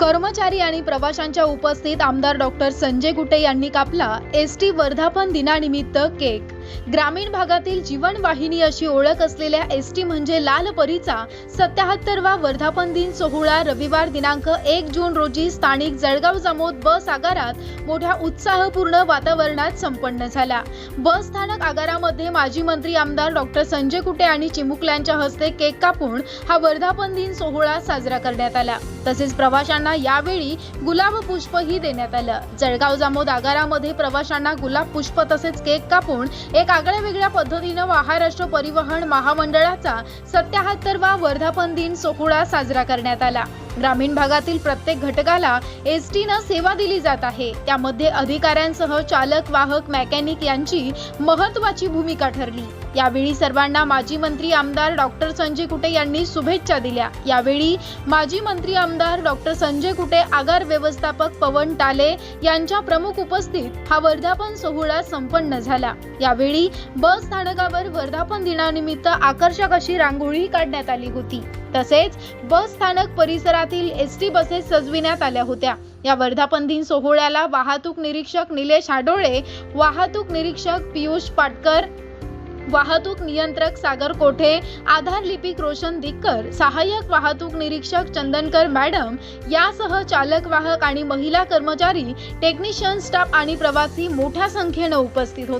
कर्मचारी आणि प्रवाशांच्या उपस्थित आमदार डॉक्टर संजय गुटे यांनी कापला एस टी वर्धापन दिनानिमित्त केक. ग्रामीण भागातील जीवनवाहिनी अशी ओळख असलेल्या एस टी म्हणजे लाल परीचा सत्याहत्तरवा वर्धापन दिन सोहळा रविवार दिनांक एक जून रोजी स्थानिक जळगाव जामोद बस आगारात मोठ्या उत्साहपूर्ण वातावरणात संपन्न झाला. बस स्थानक आगारामध्ये माजी मंत्री आमदार डॉक्टर संजय कुटे आणि चिमुकल्यांच्या हस्ते केक कापून हा वर्धापन दिन सोहळा साजरा करण्यात आला. तसेच प्रवाशांना यावेळी गुलाब पुष्पही देण्यात आलं. जळगाव जामोद आगारामध्ये प्रवाशांना गुलाब पुष्प तसेच केक कापून एक आगळ्या वेगळ्या पद्धतीनं महाराष्ट्र परिवहन महामंडळाचा सत्याहत्तरवा वर्धापन दिन सोहळा साजरा करण्यात आला. ग्रामीण भागातील प्रत्येक घटकाला एस टीनं सेवा दिली जात आहे. त्यामध्ये अधिकाऱ्यांसह चालक वाहक मेकॅनिक यांची महत्वाची भूमिका ठरली. यावेळी सर्वांना माजी मंत्री आमदार डॉक्टर संजय कुटे यांनी शुभेच्छा दिल्या. यावेळी माजी मंत्री आमदार डॉक्टर संजय कुटे आगार व्यवस्थापक पवन टाले यांच्या प्रमुख उपस्थित हा वर्धापन सोहळा संपन्न झाला. यावेळी बस स्थानकावर वर्धापन दिनानिमित्त आकर्षक अशी रांगोळी काढण्यात आली होती. तसेच बस स्थानक शहरातील एस टी बसेस सजविण्यात आल्या होत्या. या वर्धापन दिन सोहळ्याला वाहतूक निरीक्षक निलेश आडोळे वाहतूक निरीक्षक पियुष पाटकर वाहतूक नियंत्रक सागर कोठे आधार लिपिक रोशन दिक्कर सहाय्यक वाहतूक निरीक्षक चंदनकर मॅडम यासह चालक वाहक आणि महिला कर्मचारी टेक्निशियन स्टाफ आणि प्रवासी मोठ्या संख्येनं उपस्थित होते.